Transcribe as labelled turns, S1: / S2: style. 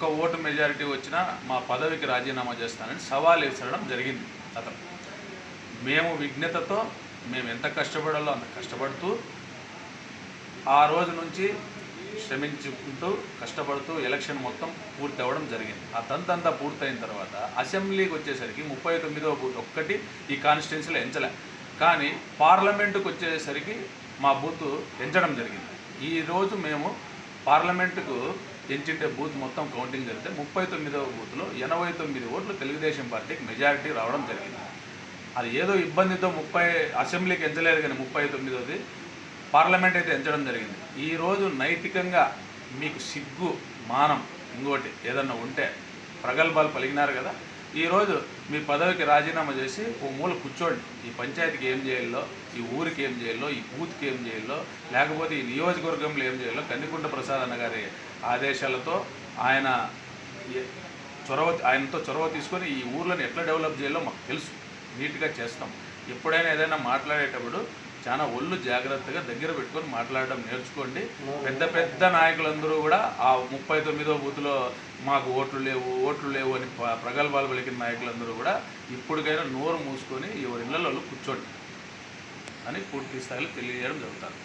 S1: ఒక్క vote majority వచ్చినా మా పదవికి రాజీనామా చేస్తానని సవాల్ విసరడం జరిగింది అతను. మేము విజ్ఞతతో మేము ఎంత కష్టపడాలో అంత కష్టపడుతూ ఆ రోజు నుంచి శ్రమించుకుంటూ కష్టపడుతూ ఎలక్షన్ మొత్తం పూర్తి అవ్వడం జరిగింది. ఆ తంతంతా పూర్తయిన తర్వాత అసెంబ్లీకి వచ్చేసరికి ముప్పై తొమ్మిదో ఒక్కటి ఈ కాన్స్టిట్యున్సీలో ఎంచలే. కానీ పార్లమెంటుకు వచ్చేసరికి మా బూత్ ఎంచడం జరిగింది. ఈ రోజు మేము పార్లమెంటుకు ఎంచిండే బూత్ మొత్తం కౌంటింగ్ జరిగితే ముప్పై తొమ్మిదవ బూత్లో ఎనభై తొమ్మిది ఓట్లు తెలుగుదేశం పార్టీకి మెజారిటీ రావడం జరిగింది. అది ఏదో ఇబ్బందితో ముప్పై అసెంబ్లీకి ఎంచలేదు కానీ ముప్పై తొమ్మిదోది పార్లమెంట్ అయితే ఎంచడం జరిగింది. ఈరోజు నైతికంగా మీకు సిగ్గు మానం ఇంకోటి ఏదన్నా ఉంటే ప్రగల్భాలు పలిగినారు కదా ఈరోజు మీ పదవికి రాజీనామా చేసి ఓ మూల కూర్చోండి. ఈ పంచాయతీకి ఏం చేయాలో ఈ ఊరికి ఏం చేయాలో ఈ బూత్కి ఏం చేయాలో లేకపోతే ఈ నియోజకవర్గంలో ఏం చేయాలో కందికుంట ప్రసాద్ అన్న గారి ఆదేశాలతో ఆయన చొరవ ఆయనతో చొరవ తీసుకొని ఈ ఊర్లను ఎట్లా డెవలప్ చేయాలో మాకు తెలుసు. నీట్గా చేస్తాం. ఎప్పుడైనా ఏదైనా మాట్లాడేటప్పుడు చాలా ఒళ్ళు జాగ్రత్తగా దగ్గర పెట్టుకొని మాట్లాడడం నేర్చుకోండి. పెద్ద పెద్ద నాయకులందరూ కూడా ఆ ముప్పై తొమ్మిదో బూత్లో మాకు ఓట్లు లేవు ఓట్లు లేవు అని ప్రగల్భాలు పలికిన నాయకులందరూ కూడా ఇప్పటికైనా నోరు మూసుకొని ఎవరి ఇళ్ళలో కూర్చోండి అని పూర్తి స్థాయిలో తెలియజేయడం జరుగుతుంది